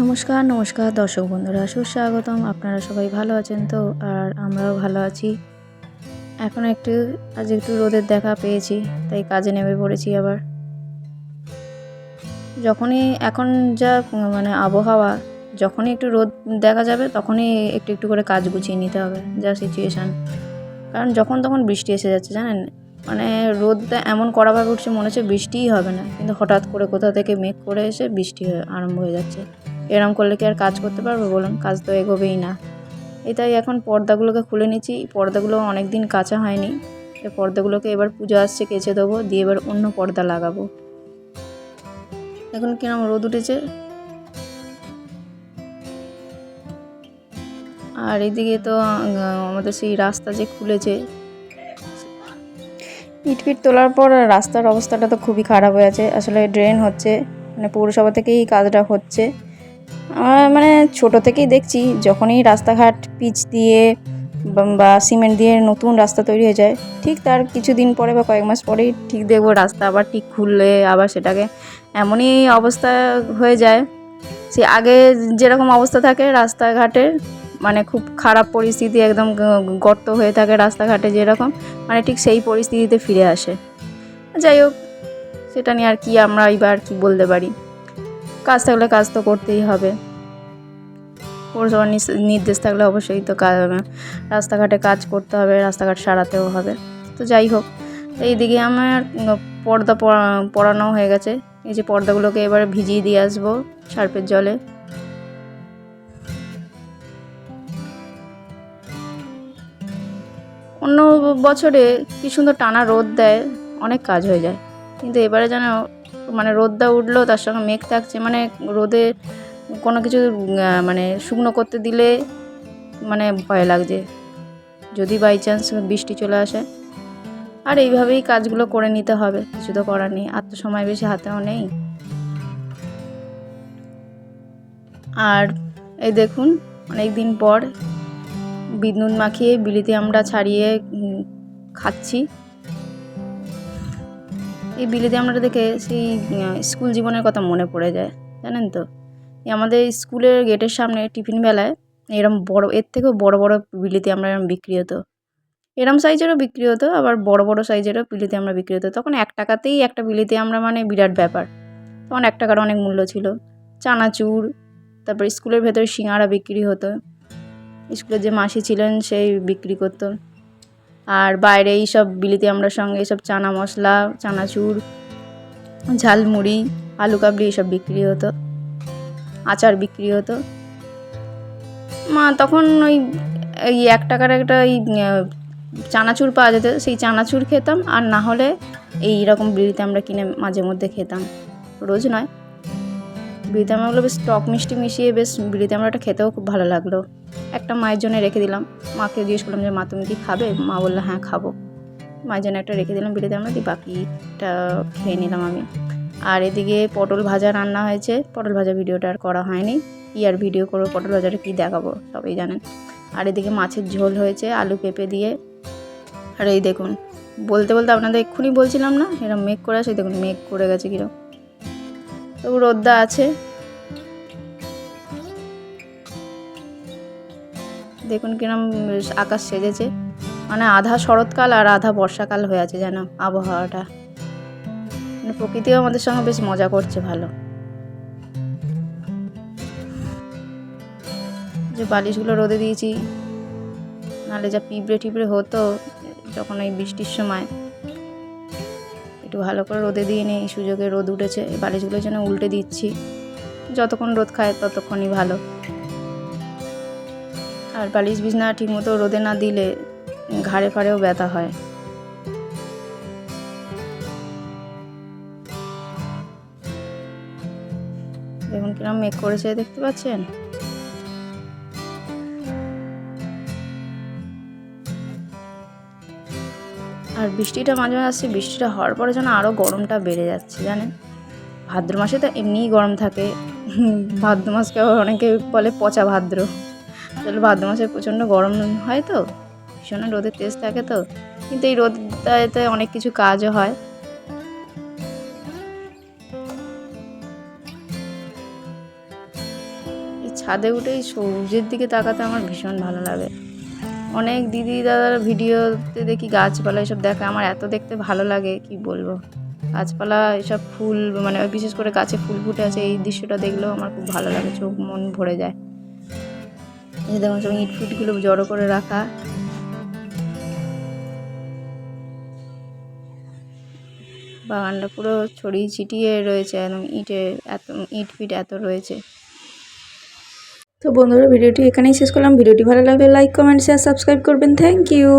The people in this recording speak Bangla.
নমস্কার নমস্কার দর্শক বন্ধুরা, সুস্বাগতম। আপনারা সবাই ভালো আছেন তো? আর আমরাও ভালো আছি। এখন একটু, আজ একটু রোদের দেখা পেয়েছি, তাই কাজে নেমে পড়েছি আবার। যখনই এখন যা মানে আবহাওয়া, যখনই একটু রোদ দেখা যাবে, তখনই একটু একটু করে কাজ গুছিয়ে নিতে হবে, যা সিচুয়েশান কারণ যখন তখন বৃষ্টি এসে যাচ্ছে, জানেন? মানে রোদটা এমন কড়াভাবে উঠছে, মনে হচ্ছে বৃষ্টিই হবে না। কিন্তু হঠাৎ করে কোথা থেকে মেঘ করে এসে বৃষ্টি আরম্ভ হয়ে যাচ্ছে। এরম করলে কি আর কাজ করতে পারব বলুন? কাজ তো এগোবেই না। এটাই এখন পর্দাগুলোকে খুলে নিচ্ছি। পর্দাগুলো অনেক দিন কাঁচা হয়নি। পর্দাগুলোকে এবার পুজো আসছে, কেচে দেবো, দিয়ে এবার অন্য পর্দা লাগাবো। এখন কিরম রোদ উঠেছে? আর এদিকে তো আমাদের সেই রাস্তা যে খুলেছে, ইটফিট তোলার পর রাস্তার অবস্থাটা তো খুবই খারাপ হয়ে আছে। আসলে ড্রেন হচ্ছে মানে পৌরসভা থেকেই কাজটা হচ্ছে। আমার মানে ছোট থেকেই দেখছি, যখনই রাস্তাঘাট পিচ দিয়ে বা- সিমেন্ট দিয়ে নতুন রাস্তা তৈরি হয়ে যায়, ঠিক তার কিছুদিন পরে বা কয়েক মাস পরেই ঠিক দেখব রাস্তা আবার ঠিক খুললে আবার সেটাকে এমনই অবস্থা হয়ে যায়। সে আগে যেরকম অবস্থা থাকে রাস্তাঘাটের মানে খুব খারাপ পরিস্থিতি একদম গর্ত হয়ে থাকে রাস্তাঘাটে যেরকম মানে ঠিক সেই পরিস্থিতিতে ফিরে আসে। যাই হোক, সেটা নিয়ে আর কি আমরা এবার কি বলতে পারি। কাজ থাকলে কাজ তো করতেই হবে। পৌরসভার নির্দেশ থাকলে অবশ্যই তো কাজ রাস্তাঘাটে কাজ করতে হবে, রাস্তাঘাট সারাতেও হবে। তো যাই হোক, এইদিকে আমার পর্দা পরা- পরানো হয়ে গেছে। এই যে পর্দাগুলোকে এবার ভিজিয়ে দিয়ে আসব সার্ফের জলে। অন্য বছরে কি সুন্দর টানা রোদ দেয়, অনেক কাজ হয়ে যায়। কিন্তু এবারে যেন মানে রোদটা উঠল, তার সঙ্গে মেঘ থাকছে মানে রোদে কোনো কিছু মানে শুকনো করতে দিলে মানে ভয় লাগছে। যদি বাই চান্স বৃষ্টি চলে আসে। আর এইভাবেই কাজগুলো করে নিতে হবে, কিছু তো করার নেই, আর তো সময় বেশি হাতেও নেই। আর এই দেখুন অনেক দিন পর বিদ্যুৎ মাখিয়ে, বিলিতে আমরা ছাড়িয়ে খাচ্ছি। এই বিলিতে আমরা দেখে সেই স্কুল জীবনের কথা মনে পড়ে যায়, জানেন তো? আমাদের স্কুলের গেটের সামনে টিফিন বেলায় এরম বড়, এর থেকেও বড় বড় বিলিতে আমরা এরম বিক্রি হতো। এরম সাইজেরও বিক্রি হতো, আবার বড় বড় সাইজেরও বিলিতে আমরা বিক্রি হতো। তখন এক টাকাতেই একটা বিলিতে আমরা মানে বিরাট ব্যাপার। তখন এক টাকার অনেক মূল্য ছিল। চানাচুর, তারপর স্কুলের ভেতরে সিঙাড়া বিক্রি হতো। স্কুলের যে মাসি ছিলেন, সেই বিক্রি করতো। আর বাইরে এই সব বিলিতি আমরা সঙ্গে এইসব চানা মশলা, চানাচুর, ঝালমুড়ি, আলু কাবলি এইসব বিক্রি হতো, আচার বিক্রি হতো। মা, তখন ওই, এই এক টাকার একটা ওই চানাচুর পাওয়া যেত, সেই চানাচুর খেতাম, আর না হলে এই রকম বিড়িতে আমরা কিনে মাঝে মধ্যে খেতাম। রোজ নয়। বিড়িতে আমরা বেশ টক মিষ্টি মিশিয়ে বেশ বিড়িতে আমরা খেতেও খুব ভালো লাগল। একটা মায়ের জন্য রেখে দিলাম। মাকে জিজ্ঞেস করলাম যে, মা, তুমি কি খাবে? মা বলল হ্যাঁ খাব। মায়ের জন্য একটা রেখে দিলাম বিড়িতে আমরা দিয়ে বাকিটা খেয়ে নিলাম আমি। আর এদিকে পটল ভাজা রান্না হয়েছে। পটল ভাজা ভিডিওটা আর করা হয়নি। কি আর ভিডিও করব, পটল ভাজাটা কী দেখাবো, সবাই জানেন। আর এদিকে মাছের ঝোল হয়েছে, আলু পেঁপে দিয়ে। আর এই দেখুন, বলতে বলতে আপনাদের এক্ষুনি বলছিলাম না এরকম মেঘ করে আসে, দেখুন মেঘ করে গেছে কীরকম তবু রোদ্দা আছে। দেখুন কিরম আকাশ সেজেছে। মানে আধা শরৎকাল আর আধা বর্ষাকাল হয়ে আছে যেন আবহাওয়াটা। মানে প্রকৃতিও আমাদের সঙ্গে বেশ মজা করছে ভালো। যে বালিশগুলো রোদে দিয়েছি, নাহলে যা পিঁপড়ে টিপড়ে হতো যখন এই বৃষ্টির সময়। একটু ভালো করে রোদে দিয়ে নিই, সুযোগে রোদ উঠেছে, এই বালিশগুলোর জন্য উল্টে দিচ্ছি। যতক্ষণ রোদ খায় ততক্ষণই ভালো। আর বালিশ বিছনা ঠিকমতো রোদে না দিলে ঘাড়ে ফাড়েও ব্যথা হয়। দেখুন কিরম মেঘ করেছে, দেখতে পাচ্ছেন? আর বৃষ্টিটা মাঝে মাঝে আসছে, বৃষ্টিটা হওয়ার পরে যেন আরও গরমটা বেড়ে যাচ্ছে, জানেন? ভাদ্র মাসে তো এমনিই গরম থাকে। ভাদ্র মাসকে অনেকে বলে পচা ভাদ্র। আসলে ভাদ্র মাসে প্রচণ্ড গরম হয় তো, ভীষণ রোদের তেজ থাকে তো, কিন্তু এই রোদটাতে অনেক কিছু কাজও হয়। ছাদে উঠেই সূর্যের দিকে তাকাতে আমার ভীষণ ভালো লাগে। অনেক দিদি দাদার ভিডিওতে দেখি গাছপালা এসব দেখে আমার এত দেখতে ভালো লাগে, কি বলব? গাছপালা, এসব ফুল মানে বিশেষ করে গাছে ফুল ফুটে আছে, এই দৃশ্যটা দেখলেও আমার খুব ভালো লাগে, চোখ মন ভরে যায়। দেখুন সব ইট ফিটগুলো জড়ো করে রাখা। বাগানটা পুরো ছড়িয়ে ছিটিয়ে রয়েছে, একদম ইটে এত, ইট ফিট এত রয়েছে। তো বন্ধুরা, ভিডিওটি এখানেই শেষ করলাম। ভিডিওটি ভালো লাগলে লাইক কমেন্ট শেয়ার সাবস্ক্রাইব করবেন। Thank you